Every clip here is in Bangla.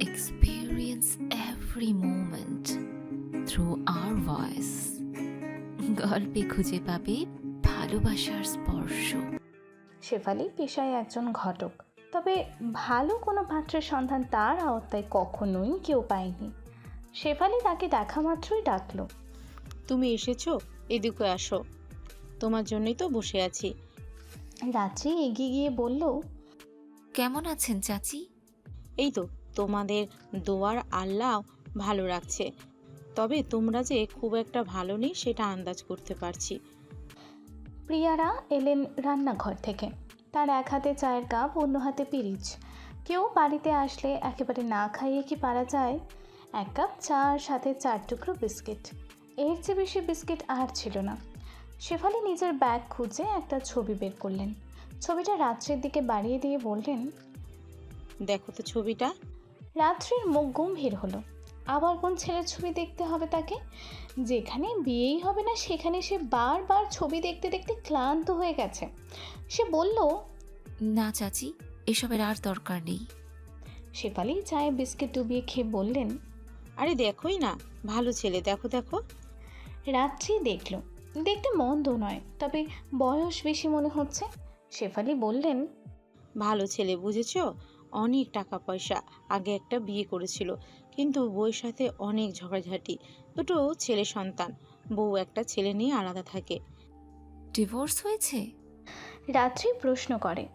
experience every moment through our voice. গল্পে খুঁজে পাবে ভালোবাসার স্পর্শ। শেফালি পেশায় একজন ঘটক তবে ভালো কোনো পাত্রের সন্ধান তার আওতায় কখনোই কেউ পায়নি। শেফালি তাকে দেখা মাত্রই ডাকলো। তুমি এসেছ? এদিকে আসো। তোমার জন্যই তো বসে আছি। রাত্রি এগিয়ে গিয়ে বলল কেমন আছেন চাচি? এই তো তোমাদের দোয়ার আল্লাহ ভালো রাখছে। তবে তোমরা যে খুব একটা ভালো নেই সেটা আন্দাজ করতে পারছি। প্রিয়ারা এলেন রান্নাঘর থেকে। তার এক হাতে চায়ের কাপ অন্য হাতে পিরিচ। কেউ বাড়িতে আসলে একেবারে না খাইয়ে কি পারা যায়? এক কাপ চা আর সাথে চার টুকরো বিস্কিট। এর চেয়ে বেশি বিস্কিট আর ছিল না। শেফালি নিজের ব্যাগ খুঁজে একটা ছবি বের করলেন। ছবিটা রাত্রের দিকে বাড়িয়ে দিয়ে বললেন দেখো তো ছবিটা। রাত্রির মুখ গম্ভীর হলো। আবার কোন ছেলের ছবি দেখতে হবে তাকে? যেখানে বিয়েই হবে না সেখানে সে বারবার ছবি দেখতে দেখতে ক্লান্ত হয়ে গেছে। সে বলল না চাচি এসবের আর দরকার নেই। শেফালি চায়ে বিস্কিট ডুবিয়ে খেয়ে বললেন আরে দেখোই না ভালো ছেলে দেখো দেখো। রাত্রি দেখল। দেখতে মন্দ নয় তবে বয়স বেশি মনে হচ্ছে। শেফালি বললেন ভালো ছেলে বুঝেছ? অনেক টাকা পয়সা আগে একটা বিয়ে করেছিল কিন্তু বউয়ের সাথে অনেক ঝগড়াঝাটি। দুটো ছেলে সন্তান বউ একটা ছেলে নিয়ে আলাদা থাকে। ডিভোর্স হয়েছে? রাত্রি প্রশ্ন করে।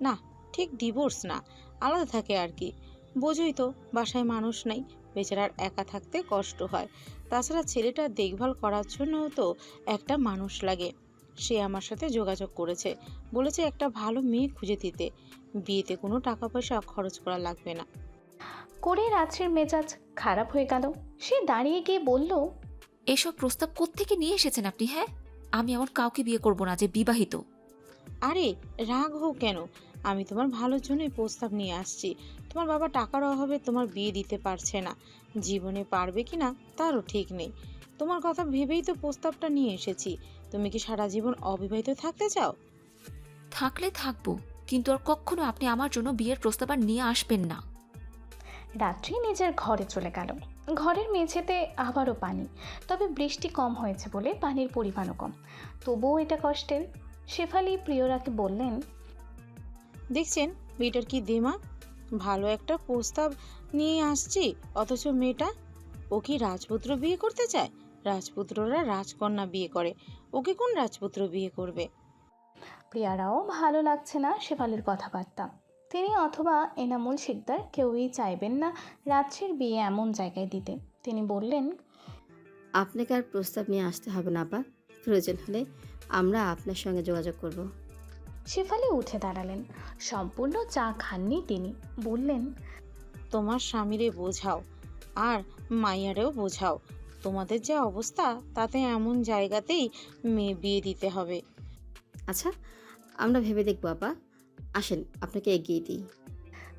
না ঠিক ডিভোর্স না আলাদা থাকে আর কি। বোঝই তো বাসায় মানুষ নাই বেচারার একা থাকতে কষ্ট হয়। তাছাড়া ছেলেটার দেখভাল করার জন্যও তো একটা মানুষ লাগে। সে আমার সাথে যোগাযোগ করেছে। বলেছে একটা ভালো মেয়ে খুঁজে দিতে। বিয়েতে কোনো টাকা পয়সা খরচ করা লাগবে না। করে রাত্রির মেজাজ খারাপ হয়ে গেল। সে দাঁড়িয়ে গিয়ে বলল এসব প্রস্তাব কোত্থেকে নিয়ে এসেছেন আপনি হ্যাঁ? আমি এমন কাউকে বিয়ে করব না যে বিবাহিত। আরে রাগ হোক কেন? আমি তোমার ভালোর জন্যই প্রস্তাব নিয়ে আসছি। তোমার বাবা টাকার অভাবে তোমার বিয়ে দিতে পারছে না। জীবনে পারবে কি না তারও ঠিক নেই। তোমার কথা ভেবেই তো প্রস্তাবটা নিয়ে এসেছি। তুমি কি সারা জীবন অবিবাহিত থাকতে চাও? থাকলে থাকব কিন্তু আর কখনো আপনি আমার জন্য বিয়ের প্রস্তাব আর নিয়ে আসবেন না। রাত্রি নিজের ঘরে চলে গেল। ঘরের মেঝেতে আবারও পানি তবে বৃষ্টি কম হয়েছে বলে পানির পরিমাণও কম। তবুও এটা কষ্টের। শেফালি প্রিয়রাকে বললেন দেখছেন মেয়েটার কি দেমা? ভালো একটা প্রস্তাব নিয়ে আসছি অথচ মেয়েটা ও কি রাজপুত্র বিয়ে করতে চায়? রাজপুত্ররা রাজকন্যা বিয়ে করে। ওকে কোন রাজপুত্র বিয়ে করবে? প্রিয়ারাও ভালো লাগছে না শেফালির কথাবার্তা। তিনি অথবা এনামুল শিকদার কেউই চাইবেন না রাত্রির বিয়ে এমন জায়গায় দিতে। তিনি বললেন আপনাকে আর প্রস্তাব নিয়ে আসতে হবে না আপা প্রয়োজন হলে আমরা আপনার সঙ্গে যোগাযোগ করব। শেফালি উঠে দাঁড়ালেন। সম্পূর্ণ চা খাননি তিনি। বললেন তোমার স্বামীরে বোঝাও আর মাইয়ারেও বোঝাও। তোমাদের যে অবস্থা তাতে এমন জায়গাতেই মেয়ে বিয়ে দিতে হবে। আচ্ছা আমরা ভেবে দেখব আপা। আসেন আপনাকে এগিয়ে দিই।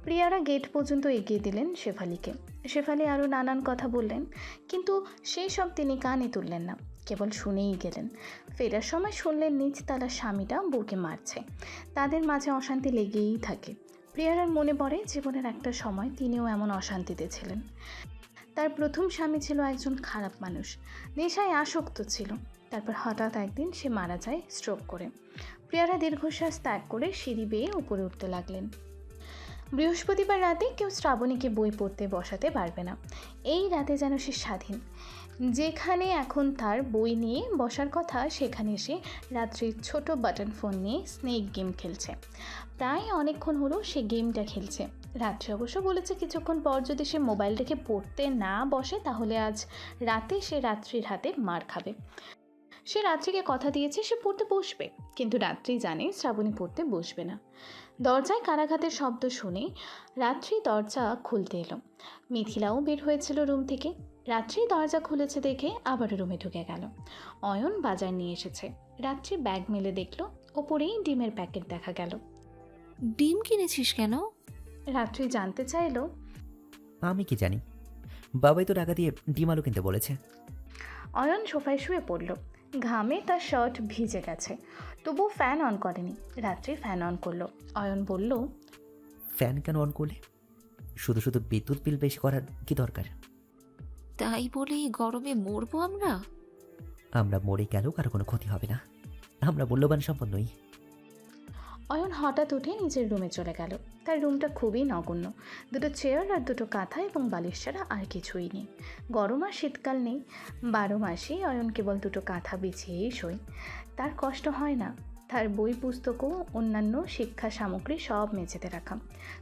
প্রিয়ারা গেট পর্যন্ত এগিয়ে দিলেন শেফালিকে। শেফালি আরও নানান কথা বললেন কিন্তু সেই সব তিনি কানে তুললেন না কেবল শুনেই গেলেন। ফেরার সময় শুনলেন নিজ তালার স্বামীটা বউকে মারছে। তাদের মাঝে অশান্তি লেগেই থাকে। প্রিয়ারার মনে পড়ে জীবনের একটা সময় তিনিও এমন অশান্তিতে ছিলেন। তার প্রথম স্বামী ছিল একজন খারাপ মানুষ। নেশায় আসক্ত ছিল। তারপর হঠাৎ একদিন সে মারা যায় স্ট্রোক করে। প্রিয়ারা দীর্ঘশ্বাস ত্যাগ করে সিঁড়ি বেয়ে উপরে উঠতে লাগলেন। বৃহস্পতিবার রাতে কেউ শ্রাবণীকে বই পড়তে বসাতে পারবে না। এই রাতে যেন সে স্বাধীন। যেখানে এখন তার বই নিয়ে বসার কথা, সেখানে সে রাত্রির ছোট বাটন ফোন নিয়ে স্নেক গেম খেলছে। প্রায় অনেকক্ষণ হলো সে গেমটা খেলছে। রাত্রে অবশ্য বলেছে কিছুক্ষণ পর যদি সে মোবাইল রেখে পড়তে না বসে, তাহলে আজ রাতে সে রাত্রির হাতে মার খাবে। সে রাত্রিকে কথা দিয়েছে, সে পড়তে বসবে। কিন্তু রাত্রি জানে শ্রাবণী পড়তে বসবে না। দরজায় কারাঘাতের শব্দ শুনে রাত্রি দরজা খুলতে এলো। মিথিলাও বের হয়েছিল রুম থেকে। রাত্রি দরজা খুলেছে দেখে আবার রুমে ঢুকে গেল। অয়ন বাজার নিয়ে এসেছে। রাত্রি ব্যাগ মেলে দেখল ওপরেই ডিমের প্যাকেট দেখা গেল। ডিম কিনেছিস কেন? রাত্রি জানতে চাইলো। আমি কি জানি? বাবাই তো টাকা দিয়ে ডিম আলু কিনতে বলেছে। অয়ন সোফায় শুয়ে পড়ল। ঘামে তার শার্ট ভিজে গেছে। তবু ফ্যান অন করেনি। রাত্রি ফ্যান অন করল। অয়ন বলল ফ্যান কেন অন করলে? শুধু শুধু বিদ্যুৎ বিল বেশি করার কি দরকার? তাই বলে এই গরমে মরবো আমরা? আমরা মরে গেলেও কারও কোনো ক্ষতি হবে না। আমরা মূল্যবান সম্পদ নই। অয়ন হঠাৎ উঠে নিজের রুমে চলে গেল। তার রুমটা খুবই নগণ্য। দুটো চেয়ার আর দুটো কাঁথা এবং বালিশ ছাড়া আর কিছুই নেই। গরম আর শীতকাল নেই। বারো মাসেই অয়ন কেবল দুটো কাঁথা বিছিয়েই শোয়। তার কষ্ট হয় না। তার বই পুস্তকও অন্যান্য শিক্ষা সামগ্রী সব মেঝেতে রাখা।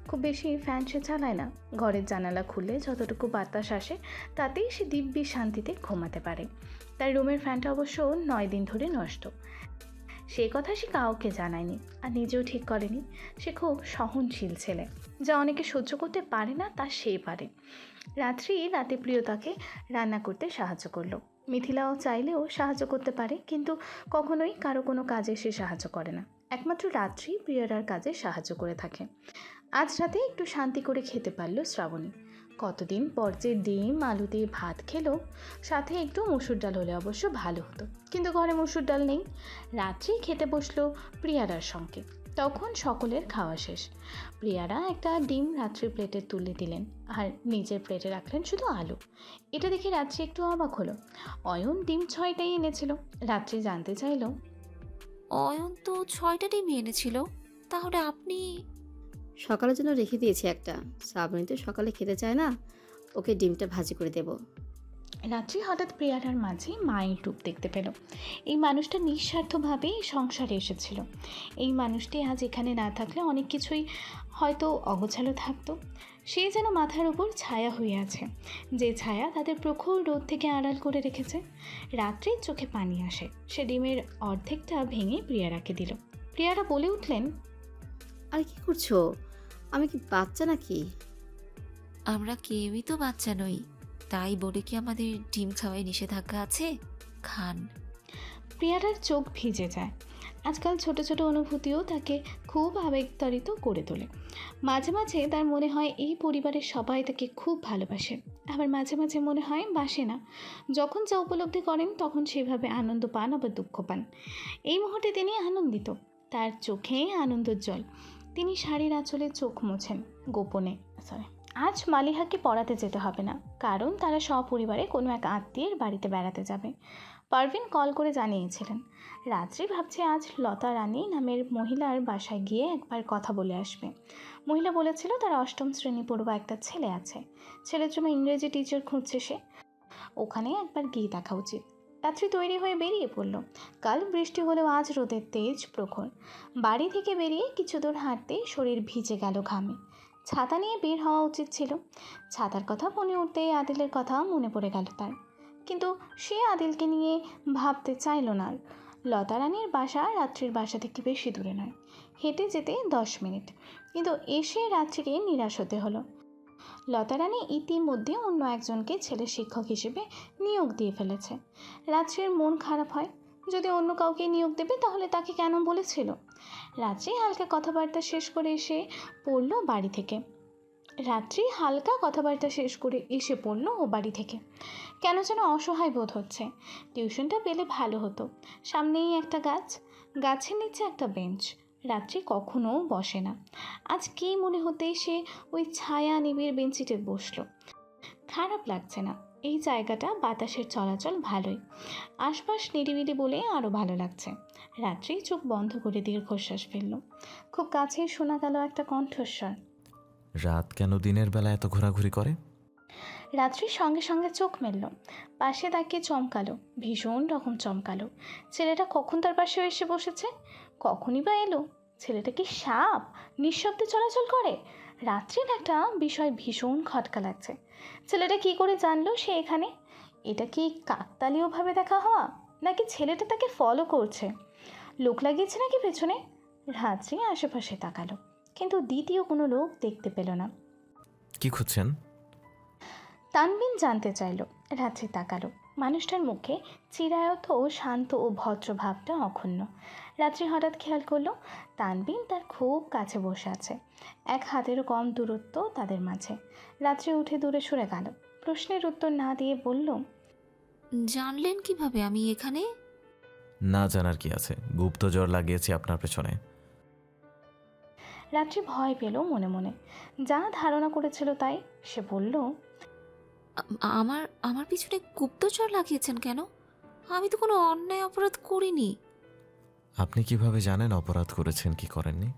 খুব বেশি ফ্যান সে চালায় না। ঘরের জানালা খুলে যতটুকু বাতাস আসে, তাতেই সে দিব্যি শান্তিতে ঘুমাতে পারে। তার রুমের ফ্যানটা অবশ্য নয় দিন ধরে নষ্ট। সে কথা সে কাউকে জানায়নি আর নিজেও ঠিক করেনি। সে খুব সহনশীল ছেলে। যা অনেকে সহ্য করতে পারে না, তা সে পারে। রাত্রি রাতে প্রিয়তাকে রান্না করতে সাহায্য করল। মিথিলাও চাইলেও সাহায্য করতে পারে, কিন্তু কখনোই কারও কোনো কাজে সে সাহায্য করে না। একমাত্র রাত্রি প্রিয়রার কাজে সাহায্য করে থাকে। আজ রাতে একটু শান্তি করে খেতে পারল শ্রাবণী। কতদিন পর যে ডিম আলু দিয়ে ভাত খেলো, সাথে একটু মসুর ডাল হলে অবশ্য ভালো হতো। কিন্তু ঘরে মসুর ডাল নেই। রাত্রি খেতে বসল প্রিয়ারার সঙ্গে। তখন সকলের খাওয়া শেষ। প্রিয়ারা একটা ডিম রাত্রি প্লেটে তুলে দিলেন আর নিজের প্লেটে রাখলেন শুধু আলু। এটা দেখে রাত্রি একটু অবাক হলো। অয়ন ডিম ছয়টাই এনেছিল। রাত্রি জানতে চাইলো অয়ন তো ছয়টা ডিম এনেছিল। তাহলে আপনি সকালের জন্য রেখে দিয়েছি একটা। শ্রাবণী তো সকালে খেতে চায় না ওকে ডিমটা ভাজি করে দেব। রাত্রি হঠাৎ প্রিয়ারার মাঝে মায়ের রূপ দেখতে পেল। এই মানুষটা নিঃস্বার্থভাবেই সংসারে এসেছিল। এই মানুষটি আজ এখানে না থাকলে অনেক কিছুই হয়তো অগোছালো থাকতো। সে যেন মাথার উপর ছায়া হয়ে আছে। যে ছায়া তাদের প্রখর রোদ থেকে আড়াল করে রেখেছে। রাত্রির চোখে পানি আসে। সে ডিমের অর্ধেকটা ভেঙে প্রিয়ারাকে দিল। প্রিয়ারা বলে উঠলেন আর কি করছ? আমি কি বাচ্চা নাকি? আমরা কেউই তো বাচ্চা নই। তাই বলে কি আমাদের ডিম খাওয়ায় নিষেধাজ্ঞা আছে? খান। প্রিয়ারার চোখ ভিজে যায়। আজকাল ছোট ছোট অনুভূতিও তাকে খুব আবেগতাড়িত করে তোলে। মাঝে মাঝে তার মনে হয় এই পরিবারের সবাই তাকে খুব ভালোবাসে। আবার মাঝে মাঝে মনে হয় বাসে না। যখন যা উপলব্ধি করেন, তখন সেভাবে আনন্দ পান, আবার দুঃখ পান। এই মুহূর্তে তিনি আনন্দিত। তার চোখে আনন্দোজ্জ্বল তিনি শাড়ির আঁচলে চোখ মোছেন। গোপনে সরি আজ মালিহাকে পড়াতে যেতে হবে না, কারণ তারা সপরিবারে কোনো এক আত্মীয়ের বাড়িতে বেড়াতে যাবে। পারভিন কল করে জানিয়েছিলেন, রাত্রি ভাবছে আজ লতা রানী নামের মহিলার বাসায় গিয়ে একবার কথা বলে আসবে। মহিলা বলেছিল তার অষ্টম শ্রেণি পড়ুয়া একটা ছেলে আছে, ছেলের জন্য ইংরেজি টিচার খুঁজছে সে। ওখানে একবার গিয়ে দেখা উচিত। রাত্রি তৈরি হয়ে বেরিয়ে পড়ল। কাল বৃষ্টি হলেও আজ রোদের তেজ প্রখর। বাড়ি থেকে বেরিয়ে কিছু দূর হাঁটতেই শরীর ভিজে গেল ঘামে। ছাতা নিয়ে বের হওয়া উচিত ছিল। ছাতার কথা মনে উঠতেই আদিলের কথা মনে পড়ে গেল তার। কিন্তু সে আদিলকে নিয়ে ভাবতে চাইল না আর। লতা রানীর বাসা রাত্রির বাসা থেকে বেশি দূরে নয়। হেঁটে যেতে দশ মিনিট। কিন্তু এসে রাত্রিকে নিরাশ হতে হলো। লতা রানী ইতিমধ্যে অন্য একজনকে ছেলে শিক্ষক হিসেবে নিয়োগ দিয়ে ফেলেছে। রাত্রির মন খারাপ হয়। যদি অন্য কাউকে নিয়োগ দেবে, তাহলে তাকে কেন বলেছিল? রাত্রি হালকা কথাবার্তা শেষ করে এসে পড়ল বাড়ি থেকে। রাত্রি হালকা কথাবার্তা শেষ করে এসে পড়ল ও বাড়ি থেকে। কেন যেন অসহায় বোধ হচ্ছে। টিউশনটা পেলে ভালো হতো। সামনেই একটা গাছ, গাছের নিচে একটা বেঞ্চ। রাত্রি কখনো বসে না। আজ কী মনে হতেই সে ওই ছায়া নিবিড় বেঞ্চিতে বসল। খারাপ লাগছে না। এই জায়গাটা বাতাসের চলাচল ভালোই। আশপাশ নিরিবিলি বলে আরও ভালো লাগছে। রাত্রি চোখ বন্ধ করে দীর্ঘশ্বাস ফেলল। খুব কাছেই শোনা গেল একটা কণ্ঠস্বর। রাত কেন দিনের বেলা এত ঘোরাঘুরি করে? রাত্রি সঙ্গে সঙ্গে চোখ মেলল। পাশে তাকিয়ে চমকালো ভীষণ রকম চমকালো। ছেলেটা কখন তার পাশে এসে বসেছে? কখনই বা এলো? ছেলেটা কি সাপ? নিঃশব্দে চলাচল করে? রাত্রির একটা বিষয় ভীষণ খটকা লাগছে। ছেলেটা কি করে জানলো সে এখানে? এটা কি কাকতালীয়ভাবে দেখা হওয়া? নাকি ছেলেটা তাকে ফলো করছে? লোক লাগিয়েছে নাকি পেছনে? রাত্রি আশেপাশে তাকালো কিন্তু দ্বিতীয় কোনো লোক দেখতে পেল না। কি খুঁজছেন? তানবিন জানতে চাইল রাত্রি তাকালো। মানুষটার মুখে চিরায়ত ও শান্ত ও ভদ্র ভাবটা অক্ষুণ্ণ। রাত্রি হঠাৎ খেয়াল করল তানবিন তার খুব কাছে বসে আছে। এক হাতেরও কম দূরত্ব তাদের মাঝে। রাত্রি উঠে দূরে সরে গেল। প্রশ্নের উত্তর না দিয়ে বলল জানলেন কীভাবে আমি এখানে? না জানার কি আছে? গুপ্তজ্বর লাগিয়েছি আপনার পেছনে। রাত্রি ভয় পেল মনে মনে। যা ধারণা করেছিল তাই সে বলল আমার আমার পিছনে গুপ্তচর লাগিয়েছেন কেন? আমি তো কোনো অন্যায় অপরাধ করিনি। আপনি কীভাবে জানেন অপরাধ করেছেন কি করেননি?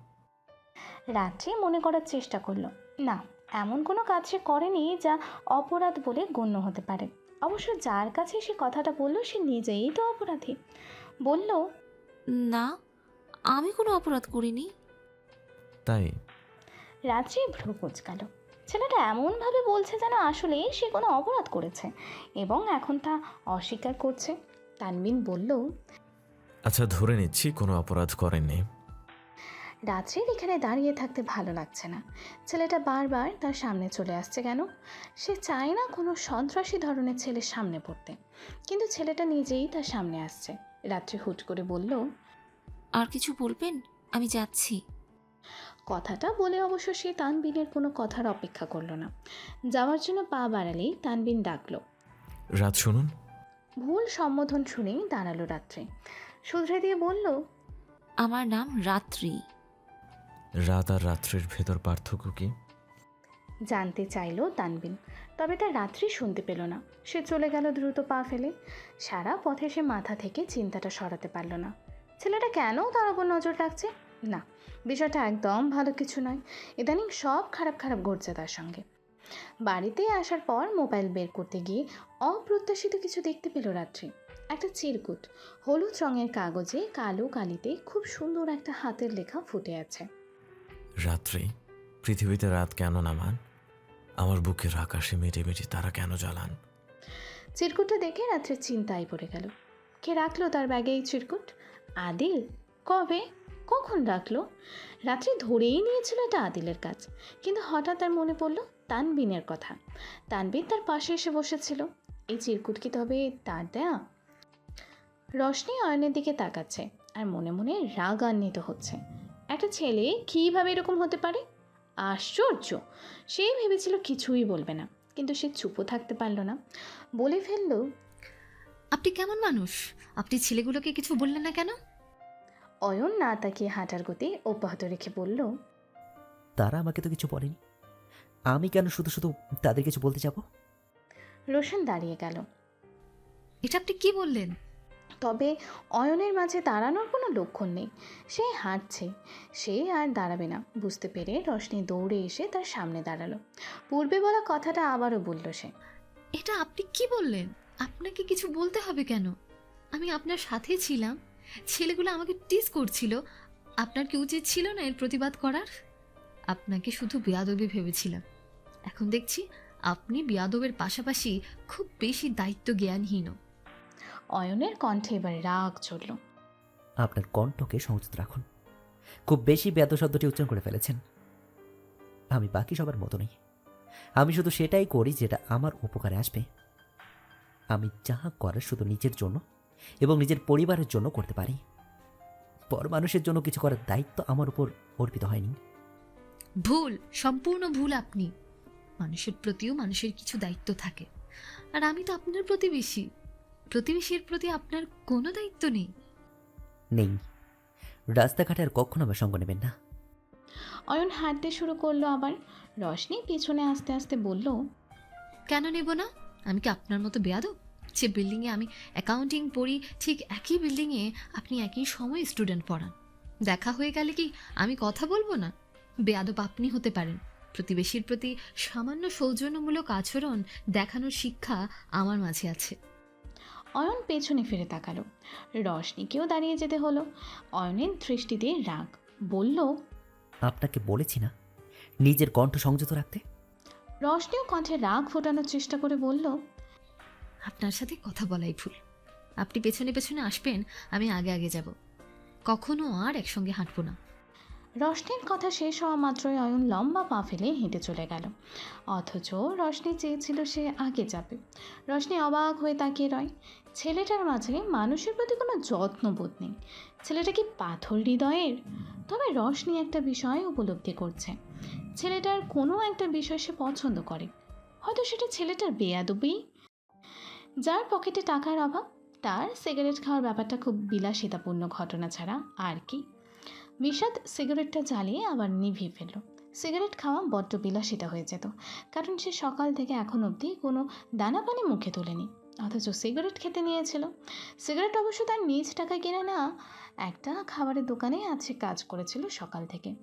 রাত্রি মনে করার চেষ্টা করল না এমন কোনো কাজ সে করেনি যা অপরাধ বলে গণ্য হতে পারে। অবশ্য যার কাছে সে কথাটা বলল সে নিজেই তো অপরাধী। বলল না আমি কোনো অপরাধ করিনি। তাই? রাত্রি ভ্রু কুচকালো। ছেলেটা এমনভাবে বলছে যেন আসলে সে কোনো অপরাধ করেছে এবং এখন তা অস্বীকার করছে। তানবিন বলল আচ্ছা ধরে নিচ্ছি কোনো অপরাধ করেননি। রাত্রির এখানে দাঁড়িয়ে থাকতে ভালো লাগছে না। ছেলেটা বারবার তার সামনে চলে আসছে কেন? সে চায় না কোনো সন্ত্রাসী ধরনের ছেলের সামনে পড়তে। কিন্তু ছেলেটা নিজেই তার সামনে আসছে। রাত্রি হুট করে বলল আর কিছু বলবেন? আমি যাচ্ছি। কথাটা বলে অবশ্য সে তানবিনের কোনো কথার অপেক্ষা করল না। যাওয়ার জন্য পা বাড়ালেই তানবিন ডাকলো। রাত শুনুন। ভুল সম্বোধন শুনেই দাঁড়াল রাত্রে। শুধরে দিয়ে বলল আমার নাম রাত্রি। রাত আর রাত্রের ভেতর পার্থক্য কি? জানতে চাইলো তানবিন, তবে তার রাত্রি শুনতে পেল না। সে চলে গেল দ্রুত পা ফেলে। সারা পথে সে মাথা থেকে চিন্তাটা সরাতে পারল না। ছেলেটা কেন তার ওপর নজর রাখছে? না, বিষয়টা একদম ভালো কিছু নয়। ইদানিং সব খারাপ খারাপ ঘটছে তার সঙ্গে। বাড়িতে আসার পর মোবাইল বের করতে গিয়ে অপ্রত্যাশিত কিছু দেখতে পেল রাত্রি। একটা চিরকুট, হলুদ রঙের কাগজে কালো কালিতে খুব সুন্দর একটা হাতের লেখা ফুটে আছে। রাত্রি, পৃথিবীতে রাত কেন নামান আমার বুকের আকাশে মিটি মিটি তারা কেন জ্বালান? চিরকুটটা দেখে রাত্রে চিন্তায় পড়ে গেল। কে রাখল তার ব্যাগে এই চিরকুট? আদিল? কবে? কখন রাখল? রাত্রে ধরেই নিয়েছিল এটা আদিলের কাজ। কিন্তু হঠাৎ তার মনে পড়ল তানবিনের কথা। তানবিন তার পাশে এসে বসেছিল। এই চিরকুট কি তবে তার দেয়া? রশনি অয়নের দিকে তাকাচ্ছে আর মনে মনে রাগান্বিত হচ্ছে। একটা ছেলে কীভাবে এরকম হতে পারে? আশ্চর্য। সে ভেবেছিল কিছুই বলবে না কিন্তু সে চুপও থাকতে পারল না। বলে ফেলল আপনি কেমন মানুষ? আপনি ছেলেগুলোকে কিছু বললেন না কেন? অয়ন না তাকিয়ে হাঁটার গতি অব্যাহত রেখে বলল তারা আমাকে তো কিছু বলেনি। আমি কেন শুধু শুধু তাদের কিছু বলতে যাব? রোশন দাঁড়িয়ে গেল। এটা আপনি কি বললেন? তবে অয়নের মাঝে দাঁড়ানোর কোনো লক্ষণ নেই। সে হাঁটছে। সে আর দাঁড়াবে না। বুঝতে পেরে রশনি দৌড়ে এসে তার সামনে দাঁড়াল। পূর্বে বলা কথাটা আবারও বলল সে। এটা আপনি কি বললেন? আপনাকে কিছু বলতে হবে কেন? আমি আপনার সাথে ছিলাম। ছেলেগুলো আমাকে টিস করছিল। আপনার কি উচিত ছিল না এর প্রতিবাদ করার? আপনাকে শুধু বেয়াদবি ভেবেছিলাম। এখন দেখছি আপনি বেয়াদবের পাশাপাশি খুব বেশি দায়িত্ব জ্ঞানহীন অয়নের কণ্ঠে এবার রাগ চলল আপনার কণ্ঠকে সংযত রাখুন। খুব বেশি ব্যাদ শব্দটি উচ্চারণ করে ফেলেছেন। আমি বাকি সবার মতো নেই। আমি শুধু সেটাই করি যেটা আমার উপকারে আসবে। আমি যা করার শুধু নিজের জন্য এবং নিজের পরিবারের জন্য করতে পারি। পর মানুষের জন্য কিছু করার দায়িত্ব আমার উপর অর্পিত হয়নি। ভুল সম্পূর্ণ ভুল আপনি। মানুষের প্রতিও মানুষের কিছু দায়িত্ব থাকে। আর আমি তো আপনার প্রতিবেশী প্রতিবেশীর প্রতি আপনার কোনো দায়িত্ব নেই? নেই। রাস্তাঘাটে আর কখনো আমার সঙ্গ নেবেন না। অয়ন হাঁটতে শুরু করল আবার। রশনি পিছনে আস্তে আস্তে বলল কেন নেব না? আমি কি আপনার মতো বেয়াদব? যে বিল্ডিংয়ে আমি অ্যাকাউন্টিং পড়ি ঠিক একই বিল্ডিংয়ে আপনি একই সময় স্টুডেন্ট পড়ান। দেখা হয়ে গেলে কি আমি কথা বলব না? বেয়াদব আপনি হতে পারেন। প্রতিবেশীর প্রতি সামান্য সৌজন্যমূলক আচরণ দেখানোর শিক্ষা আমার মাঝে আছে। অয়ন পেছনে ফিরে তাকালো। রশনিকেও দাঁড়িয়ে যেতে হলো। অয়নের দৃষ্টিতে রাগ। বলল আপনাকে বলেছি না নিজের কণ্ঠ সংযত রাখতে? রশনিও কণ্ঠে রাগ ফোটানোর চেষ্টা করে বলল আপনার সাথে কথা বলাই ভুল। আপনি পেছনে পেছনে আসবেন আমি আগে আগে যাব। কখনো আর একসঙ্গে হাঁটবো না। রশনির কথা শেষ হওয়া মাত্রই অয়ন লম্বা পা ফেলে হেঁটে চলে গেল। অথচ রশনি চেয়েছিল সে আগে যাবে। রশনি অবাক হয়ে তাকিয়ে রয়, ছেলেটার মাঝে মানুষের প্রতি কোনো যত্নবোধ নেই। ছেলেটা কি পাথর হৃদয়ের? তবে রশনি একটা বিষয় উপলব্ধি করছে। ছেলেটার কোনো একটা বিষয় সে পছন্দ করে। হয়তো সেটা ছেলেটার বেয়াদবি? যার পকেটে টাকার অভাব, তার সিগারেট খাওয়ার ব্যাপারটা খুব বিলাসিতাপূর্ণ ঘটনা ছাড়া আর কি। বিষাদ সিগারেটটা জ্বালিয়ে আবার নিভিয়ে ফেলল। সিগারেট খাওয়া বড্ড বিলাসিতা হয়ে যেত, কারণ সে সকাল থেকে এখন অবধি কোনো দানা পানি মুখে তোলেনি, অথচ সিগারেট খেতে নিয়েছিল। সিগারেট অবশ্য তার নিজ টাকায় কিনে না, একটা খাবারের দোকানে আছে কাজ করেছিল সকাল থেকে।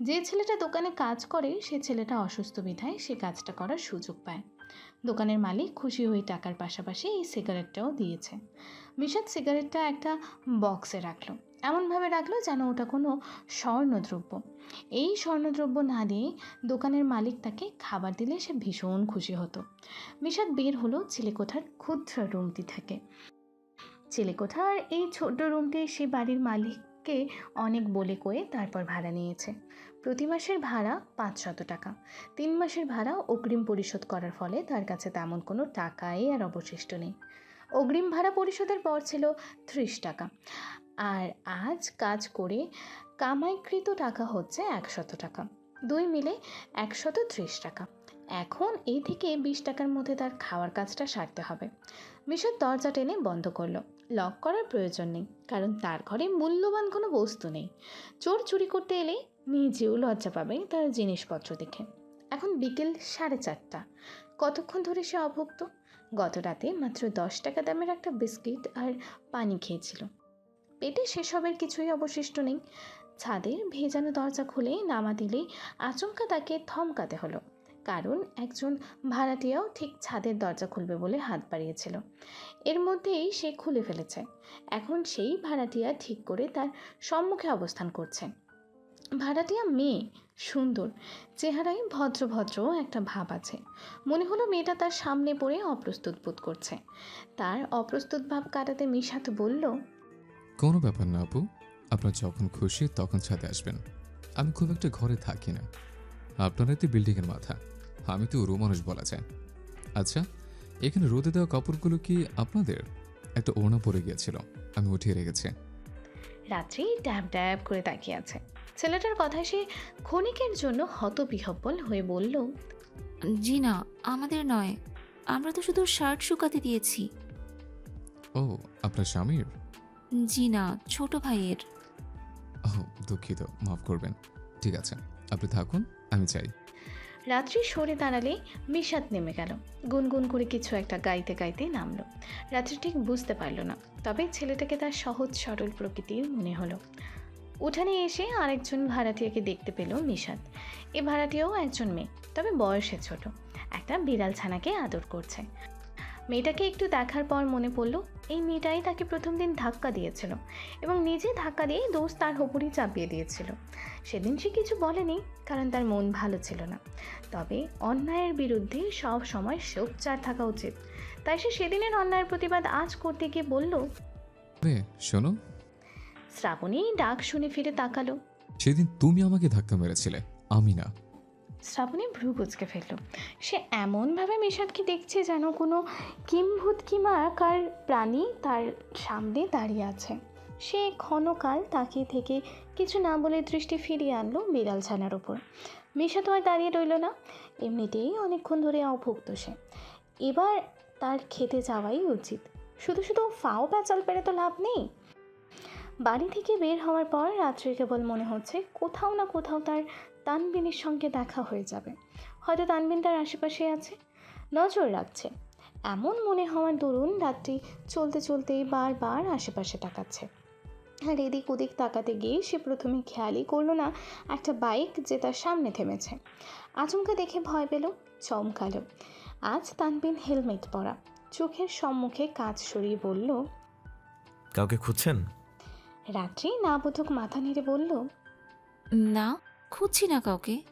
যে ছেলেটা দোকানে কাজ করে, সে ছেলেটা অসুস্থ বিধায় সে কাজটা করার সুযোগ পায়। দোকানের মালিক খুশি হয়ে টাকার পাশাপাশি এই সিগারেটটাও দিয়েছে। বিষাদ সিগারেটটা একটা বক্সে রাখল। এমনভাবে রাখল যেন ওটা কোনো স্বর্ণদ্রব্য। এই স্বর্ণদ্রব্য না দিয়ে দোকানের মালিক তাকে খাবার দিলে সে ভীষণ খুশি হতো। বিষাদ বের হলো চিলেকোঠার ক্ষুদ্র রুমটি থেকে। চিলেকোঠার এই ছোট্ট রুমটি সে বাড়ির মালিককে অনেক বলে কয়ে তারপর ভাড়া নিয়েছে। প্রতি মাসের ভাড়া পাঁচশত টাকা। তিন মাসের ভাড়া অগ্রিম পরিশোধ করার ফলে তার কাছে তেমন কোনো টাকাই আর অবশিষ্ট নেই। অগ্রিম ভাড়া পরিশোধের পর ছিল ত্রিশ টাকা। আর আজ কাজ করে কামাইকৃত টাকা হচ্ছে একশত টাকা। দুই মিলে একশত ত্রিশ টাকা। এখন এই থেকে বিশ টাকার মধ্যে তার খাওয়ার কাজটা সারতে হবে। বিষয় দরজা টেনে বন্ধ করল। লক করার প্রয়োজন নেই, কারণ তার ঘরে মূল্যবান কোনো বস্তু নেই। চোর চুরি করতে এলে নিজেও লজ্জা পাবে তার জিনিসপত্র দেখে। এখন বিকেল সাড়ে চারটা। কতক্ষণ ধরে সে অভুক্ত? গত রাতে মাত্র দশ টাকা দামের একটা বিস্কিট আর পানি খেয়েছিল। পেটে সেসবের কিছুই অবশিষ্ট নেই। ছাদের ভেজানো দরজা খুলে নামা দিলেই আচমকা তাকে থমকাতে হলো। কারণ একজন ভাড়াটিয়াও ঠিক ছাদের দরজা খুলবে বলে হাত বাড়িয়েছিল। এর মধ্যেই সে খুলে ফেলেছে। এখন সেই ভাড়াটিয়া ঠিক করে তার সম্মুখে অবস্থান করছে। ভাড়াটিয়া মেয়ে সুন্দর। চেহারায় ভদ্র ভদ্র একটা ভাব আছে। মনে হলো মেয়েটা তার সামনে পড়ে অপ্রস্তুত বোধ করছে। তার অপ্রস্তুত ভাব কাটাতে মিশাত বলল কোনো ব্যাপার না আপু। আপনার যখন খুশি তখন ছাদে আসবেন। আমি খুব একটা ঘরে থাকি না। আপনারাই তো বিল্ডিংয়ের মাথা। আমি তো উরু মানুষ বলা যায়। আচ্ছা এখানে রোদে দেওয়া কাপড়গুলো কি আপনাদের? একটা ওড়না পরে গিয়েছিল। আমি উঠিয়ে রেখেছি। রাত্রি ড্যাব ড্যাব করে তাকিয়ে আছে। ছেলেটার কথায় সে ক্ষণিকের জন্য হতবিহব্বল হয়ে বলল জি না আমাদের নয়। আমরা তো শুধু শার্ট শুকাতে দিয়েছি। ও আপনার স্বামীর? জি না ছোট ভাইয়ের। ও দুঃখিত মাফ করবেন। ঠিক আছে আপনি থাকুন আমি চাই রাত্রি সরে দাঁড়ালে মিশাত নেমে গেল। গুনগুন করে কিছু একটা গাইতে গাইতে নামলো। রাত্রি ঠিক বুঝতে পারল না তবে ছেলেটাকে তার সহজ সরল প্রকৃতির মনে হলো। উঠানে এসে আরেকজন ভাড়াটিয়াকে দেখতে পেল মিশাত এ ভাড়াটিয়াও একজন মেয়ে, তবে বয়সে ছোট। একটা বিড়াল ছানাকে আদর করছে। মেয়েটাকে একটু দেখার পর মনে পড়ল, এই মেয়েটাই তাকে প্রথম দিন ধাক্কা দিয়েছিল এবং নিজে ধাক্কা দিয়ে দোষ তার ওপরই চাপিয়ে দিয়েছিল। সেদিন সে কিছু বলেনি, কারণ তার মন ভালো ছিল না। তবে অন্যায়ের বিরুদ্ধে সব সময় সোচ্চার থাকা উচিত। তাই সে সেদিনের অন্যায়ের প্রতিবাদ আজ করতে গিয়ে বলল শোনো। শ্রাবণী ডাক শুনে ফিরে তাকালো। সেদিন তুমি আমাকে ধাক্কা মেরেছিলে আমি না। শ্রাবণী ভ্রু কুচকে ফেলল। সে এমনভাবে মিশাদকে দেখছে যেন কোনো কিম্ভূত কিমাকার প্রাণী তার সামনে দাঁড়িয়ে আছে। সে ক্ষণকাল তাকিয়ে থেকে কিছু না বলে দৃষ্টি ফিরিয়ে আনলো বিড়াল ছানার ওপর মিশা তো আর দাঁড়িয়ে রইল না। এমনিতেই অনেকক্ষণ ধরে অভুক্ত সে। এবার তার খেতে যাওয়াই উচিত। শুধু শুধু ফাও প্যাচাল পেরে তো লাভ নেই। বাড়ি থেকে বের হওয়ার পর রাত্রে কেবল মনে হচ্ছে কোথাও না কোথাও তার তানবিনের সঙ্গে দেখা হয়ে যাবে। হয়তো তানবিন তার আশেপাশে আছে। নজর রাখছে। এমন মনে হওয়ার দরুন রাত্রি চলতে চলতে বারবার আশেপাশে তাকাচ্ছে। আর এদিক ওদিক তাকাতে গিয়ে সে প্রথমে খেয়ালই করল না, একটা বাইক যে তার সামনে থেমেছে। আচমকা দেখে ভয় পেল, চমকালো। আজ তানবিন হেলমেট পরা। চোখের সম্মুখে কাজ সরিয়ে বলল, কাউকে খুঁজছেন? রাত্রি না বোধক মাথা নেড়ে বলল না খুঁজছি না কাউকে।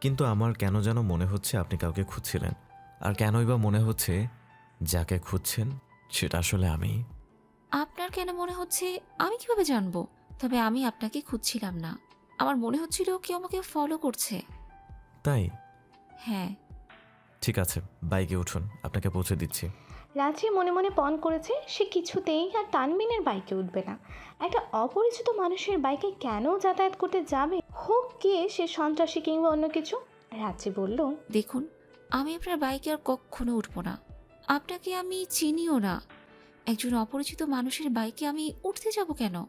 কিন্তু আমার কেন যেন মনে হচ্ছে আপনি কাউকে খুঁজছিলেন। আর কেনই বা মনে হচ্ছে যাকে খুঁজছেন সেটা আসলে আমি। আপনার কেন মনে হচ্ছে আমি কীভাবে জানব? তবে আমি আপনাকে খুঁজছিলাম না। আমার মনে হচ্ছিল কেউ আমাকে ফলো করছে। তাই? হ্যাঁ। ঠিক আছে বাইকে উঠুন আপনাকে পৌঁছে দিচ্ছি। রাত্রি মনে মনে পণ করেছে, সে কিছুতেই আর তানবিনের বাইকে উঠবে না। একটা অপরিচিত মানুষের বাইকে কেন যাতায়াত করতে যাবে? হোক কে সে সন্ত্রাসী কিংবা অন্য কিছু রাত্রি বলল, দেখুন, আমি আপনার বাইকে আর কখনো উঠবো না। আপনাকে আমি চিনিও না। একজন অপরিচিত মানুষের বাইকে আমি উঠতে যাব কেন?